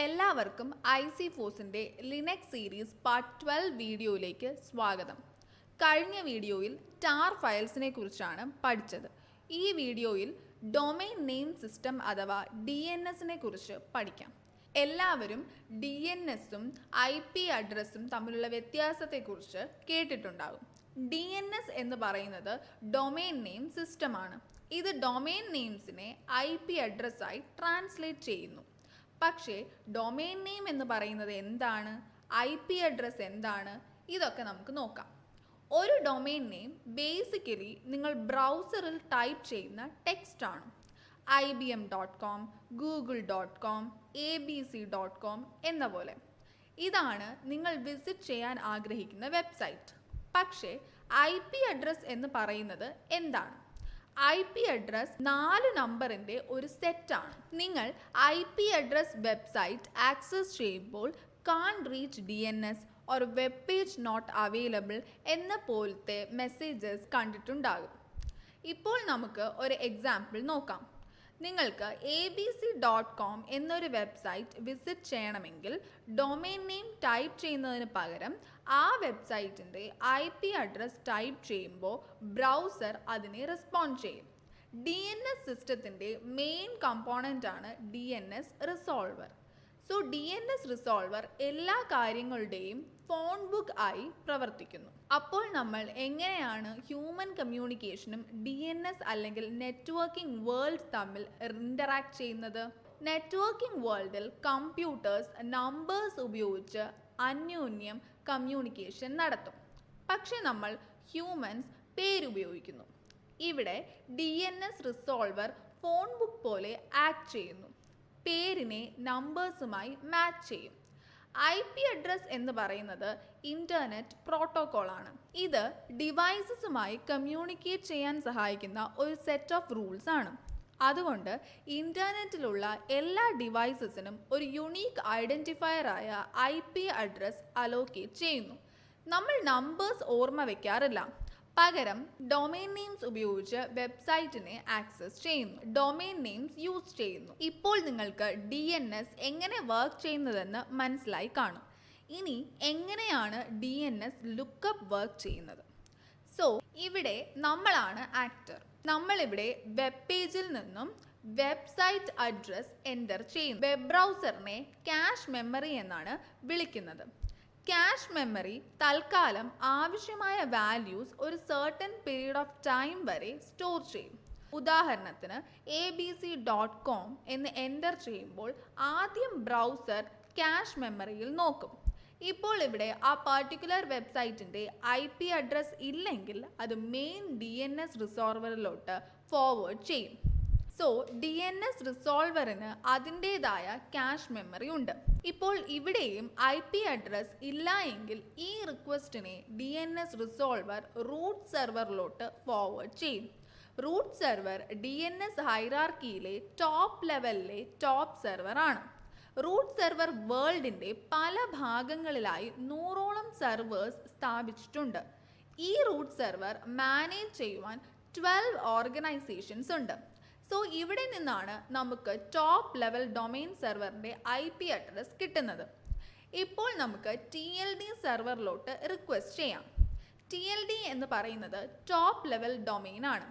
എല്ലാവർക്കും I C ഫോസിന്റെ Linux series part twelve വീഡിയോയിലേക്ക് സ്വാഗതം. കഴിഞ്ഞ വീഡിയോയിൽ ടാർ ഫയൽസിനെ കുറിച്ചാണ് പഠിച്ചത്. ഈ വീഡിയോയിൽ ഡൊമൈൻ നെയിം സിസ്റ്റം അഥവാ ഡി എൻ എസിനെ കുറിച്ച് പഠിക്കാം. എല്ലാവരും ഡി എൻ എസും ഐ പി അഡ്രസ്സും തമ്മിലുള്ള വ്യത്യാസത്തെക്കുറിച്ച് കേട്ടിട്ടുണ്ടാകും. ഡി എൻ എസ് എന്ന് പറയുന്നത് ഡൊമൈൻ നെയിം സിസ്റ്റമാണ് ഇത് ഡൊമൈൻ നെയിംസിനെ ഐ പി അഡ്രസ്സായി ട്രാൻസ്ലേറ്റ് ചെയ്യുന്നു. പക്ഷേ ഡൊമൈൻ നെയിം എന്ന് പറയുന്നത് എന്താണ്? ഐ പി അഡ്രസ്സ് എന്താണ്? ഇതൊക്കെ നമുക്ക് നോക്കാം. ഒരു ഡൊമൈൻ നെയിം ബേസിക്കലി നിങ്ങൾ ബ്രൗസറിൽ ടൈപ്പ് ചെയ്യുന്ന ടെക്സ്റ്റ് ആണ്. I B M dot com Google dot com A B C dot com എന്ന പോലെ. ഇതാണ് നിങ്ങൾ വിസിറ്റ് ചെയ്യാൻ ആഗ്രഹിക്കുന്ന വെബ്സൈറ്റ് പക്ഷേ ഐ പി അഡ്രസ് എന്ന് പറയുന്നത് എന്താണ്? ഐ പി അഡ്രസ് നാല് നമ്പറിന്റെ ഒരു സെറ്റാണ് നിങ്ങൾ I P address website access ചെയ്യുമ്പോൾ can't reach D N S or web page not available എന്ന പോലത്തെ മെസ്സേജസ് കണ്ടിട്ടുണ്ടാകും. ഇപ്പോൾ നമുക്ക് ഒരു എക്സാമ്പിൾ നോക്കാം. നിങ്ങൾക്ക് A B C dot com എന്നൊരു വെബ്സൈറ്റ് വിസിറ്റ് ചെയ്യണമെങ്കിൽ ഡൊമൈൻ നെയിം ടൈപ്പ് ചെയ്യുന്നതിന് പകരം ആ വെബ്സൈറ്റിന്റെ ഐ പി അഡ്രസ് ടൈപ്പ് ചെയ്യുമ്പോൾ ബ്രൗസർ അതിനെ റെസ്പോണ്ട് ചെയ്യും. ഡി എൻ എസ് സിസ്റ്റത്തിന്റെ മെയിൻ കമ്പോണന്റ് ആണ് D N S resolver so D N S resolver എല്ലാ കാര്യങ്ങളുടെയും ഫോൺ ബുക്ക് ആയി പ്രവർത്തിക്കുന്നു. അപ്പോൾ നമ്മൾ എങ്ങനെയാണ് ഹ്യൂമൻ കമ്മ്യൂണിക്കേഷനും ഡി എൻ എസ് അല്ലെങ്കിൽ നെറ്റ്വർക്കിംഗ് വേൾഡ് തമ്മിൽ ഇന്ററാക്ട് ചെയ്യുന്നത്? നെറ്റ്വർക്കിംഗ് വേൾഡിൽ കമ്പ്യൂട്ടേഴ്സ് നമ്പേഴ്സ് ഉപയോഗിച്ച് അന്യോന്യം കമ്മ്യൂണിക്കേഷൻ നടത്തും. പക്ഷെ നമ്മൾ ഹ്യൂമൻസ് പേരുപയോഗിക്കുന്നു ഇവിടെ D N S resolver phone book പോലെ ആക്ട് ചെയ്യുന്നു. പേരിനെ നമ്പേഴ്സുമായി മാച്ച് ചെയ്യും. ഐ പി അഡ്രസ് എന്ന് പറയുന്നത് ഇന്റർനെറ്റ് പ്രോട്ടോകോളാണ് ഇത് ഡിവൈസസുമായി കമ്മ്യൂണിക്കേറ്റ് ചെയ്യാൻ സഹായിക്കുന്ന ഒരു സെറ്റ് ഓഫ് റൂൾസ് ആണ്. അതുകൊണ്ട് ഇന്റർനെറ്റിലുള്ള എല്ലാ ഡിവൈസസിനും ഒരു യുണീക്ക് ഐഡന്റിഫയറായ ഐ പി അഡ്രസ് അലോക്കേറ്റ് ചെയ്യുന്നു. നമ്മൾ നമ്പേഴ്സ് ഓർമ്മ വയ്ക്കാറില്ല പകരം ഡൊമൈൻ നെയിംസ് ഉപയോഗിച്ച് വെബ്സൈറ്റിനെ ആക്സസ് ചെയ്യുന്നു. ഡൊമൈൻ നെയിംസ് യൂസ് ചെയ്യുന്നു. ഇപ്പോൾ നിങ്ങൾക്ക് ഡി എൻ എസ് എങ്ങനെ വർക്ക് ചെയ്യുന്നതെന്ന് മനസ്സിലായി കാണും. ഇനി എങ്ങനെയാണ് D N S lookup work ചെയ്യുന്നത്? സോ ഇവിടെ നമ്മളാണ് ആക്ടർ നമ്മളിവിടെ വെബ് പേജിൽ നിന്നും വെബ്സൈറ്റ് അഡ്രസ് എന്റർ ചെയ്യും വെബ് ബ്രൗസറിനെ ക്യാഷ് മെമ്മറി എന്നാണ് വിളിക്കുന്നത്. ക്യാഷ് മെമ്മറി തൽക്കാലം ആവശ്യമായ വാല്യൂസ് ഒരു സർട്ടൻ പീരീഡ് ഓഫ് ടൈം വരെ സ്റ്റോർ ചെയ്യും. ഉദാഹരണത്തിന് A B C dot com എന്ന് എന്റർ ചെയ്യുമ്പോൾ ആദ്യം ബ്രൗസർ ക്യാഷ് മെമ്മറിയിൽ നോക്കും. ഇപ്പോൾ ഇവിടെ ആ പർട്ടിക്കുലർ വെബ്സൈറ്റിന്റെ ഐ പി അഡ്രസ് ഇല്ലെങ്കിൽ അത് മെയിൻ ഡി എൻ എസ് റിസോൾവറിലോട്ട് ഫോർവേഡ് ചെയ്യും. സോ ഡി എൻ എസ് റിസോൾവറിന് അതിന്റേതായ ക്യാഷ് മെമ്മറി ഉണ്ട്. ഇപ്പോൾ ഇവിടെയും ഐ പി അഡ്രസ് ഇല്ല എങ്കിൽ ഈ റിക്വസ്റ്റിനെ D N S resolver root സെർവറിലോട്ട് forward ചെയ്യും. Root server D N S ഹൈറാർക്കിയിലെ top ലെവലിലെ ടോപ്പ് സെർവറാണ് റൂട്ട് സെർവർ വേൾഡിന്റെ പല ഭാഗങ്ങളിലായി നൂറോളം സെർവേഴ്സ് സ്ഥാപിച്ചിട്ടുണ്ട്. ഈ റൂട്ട് സെർവർ മാനേജ് ചെയ്യുവാൻ ട്വൽവ് ഓർഗനൈസേഷൻസ് ഉണ്ട്. സോ ഇവിടെ നിന്നാണ് നമുക്ക് ടോപ്പ് ലെവൽ ഡൊമൈൻ സെർവറിന്റെ ഐ പി അഡ്രസ് കിട്ടുന്നത്. ഇപ്പോൾ നമുക്ക് ടി എൽ ഡി സെർവറിലോട്ട് റിക്വസ്റ്റ് ചെയ്യാം. ടി എൽ ഡി എന്ന് പറയുന്നത് ടോപ്പ് ലെവൽ ഡൊമൈൻ ആണ്.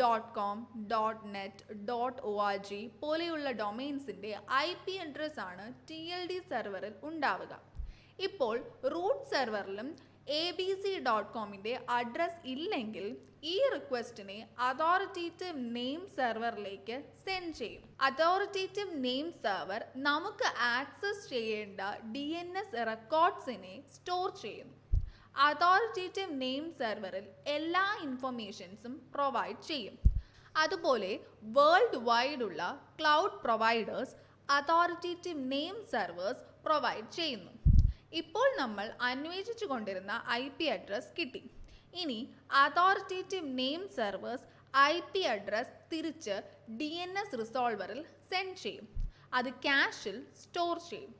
Dot com dot net dot O R G പോലെയുള്ള ഡൊമൈൻസിന്റെ ഐ പി അഡ്രസ്സാണ് ടി എൽ ഡി സെർവറിൽ ഉണ്ടാവുക. ഇപ്പോൾ റൂട്ട് സെർവറിലും എ ബി സി ഡോട്ട് കോമിന്റെ അഡ്രസ് ഇല്ലെങ്കിൽ ഈ റിക്വസ്റ്റിനെ അതോറിറ്റേറ്റീവ് നെയിം സെർവറിലേക്ക് സെൻഡ് ചെയ്യും. അതോറിറ്റേറ്റീവ് നെയിം സെർവർ നമുക്ക് ആക്സസ് ചെയ്യേണ്ട ഡി എൻ എസ് റെക്കോർഡ്സിനെ സ്റ്റോർ ചെയ്യുന്നു അതോറിറ്റേറ്റീവ് നെയിം സെർവറിൽ എല്ലാ ഇൻഫർമേഷൻസും പ്രൊവൈഡ് ചെയ്യും. അതുപോലെ world wide വൈഡുള്ള cloud providers authoritative name servers provide ചെയ്യുന്നു. ഇപ്പോൾ നമ്മൾ അന്വേഷിച്ചു കൊണ്ടിരുന്ന ഐ പി അഡ്രസ് കിട്ടി. ഇനി authoritative name servers I P address തിരിച്ച് ഡി എൻ എസ് റിസോൾവറിൽ സെൻഡ് ചെയ്യും. അത് ക്യാഷിൽ സ്റ്റോർ ചെയ്യും.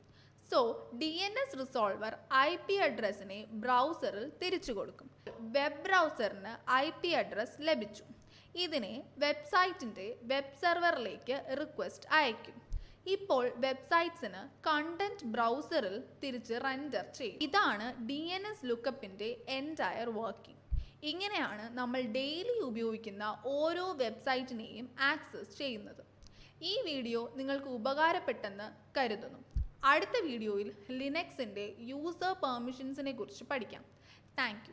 So D N S resolver I P അഡ്രസ്സിനെ ബ്രൗസറിൽ തിരിച്ചു കൊടുക്കും. വെബ് ബ്രൗസറിന് ഐ പി അഡ്രസ് ലഭിച്ചു. ഇതിനെ വെബ്സൈറ്റിന്റെ വെബ് സെർവറിലേക്ക് റിക്വസ്റ്റ് അയക്കും. ഇപ്പോൾ വെബ്സൈറ്റ്സിന് കണ്ടന്റ് ബ്രൗസറിൽ തിരിച്ച് റെൻഡർ ചെയ്യും. ഇതാണ് ഡി എൻ എസ് ലുക്കപ്പിന്റെ എന്റയർ വർക്കിംഗ് ഇങ്ങനെയാണ് നമ്മൾ ഡെയിലി ഉപയോഗിക്കുന്ന ഓരോ വെബ്സൈറ്റിനെയും ആക്സസ് ചെയ്യുന്നത്. ഈ വീഡിയോ നിങ്ങൾക്ക് ഉപകാരപ്പെട്ടെന്ന് കരുതുന്നു. അടുത്ത വീഡിയോയിൽ ലിനക്സിന്റെ യൂസർ പെർമിഷൻസിനെ കുറിച്ച് പഠിക്കാം. താങ്ക്